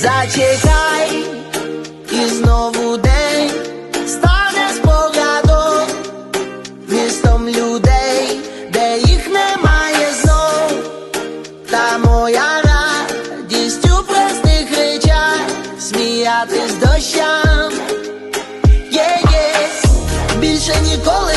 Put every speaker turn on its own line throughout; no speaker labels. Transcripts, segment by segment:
Зачекай, і знову день стане спогадом містом людей, де їх немає знов. Та моя радість у простих речах сміятись дощам. Є-є, більше ніколи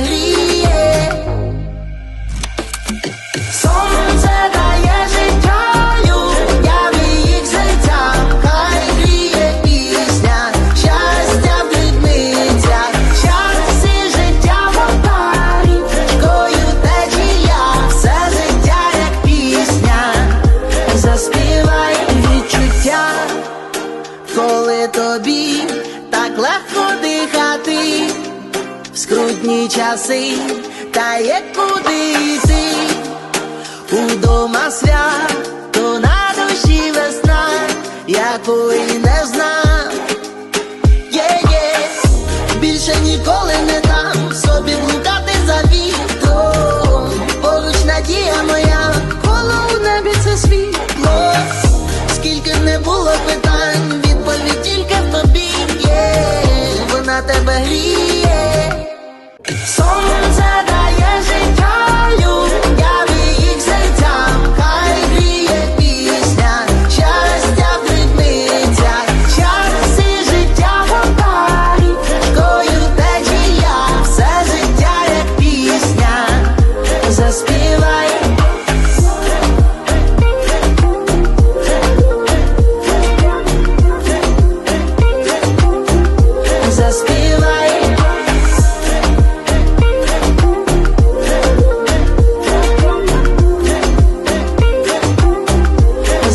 гріє. Сонце дає життя людям їх серцям, хай гріє пісня, щастя в дрібницях, щастя життя вода, річкою течія, все життя як пісня, заспівай відчуття, коли тобі так легко в скрутні часи, та є куди йти. Удома свято на душі весна, якої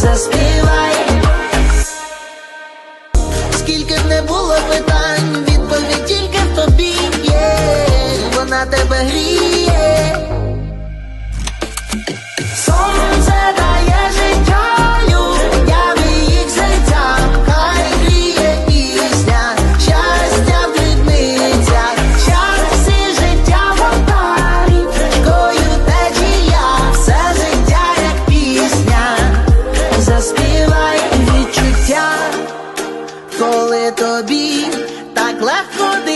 заспів. тобі так легко.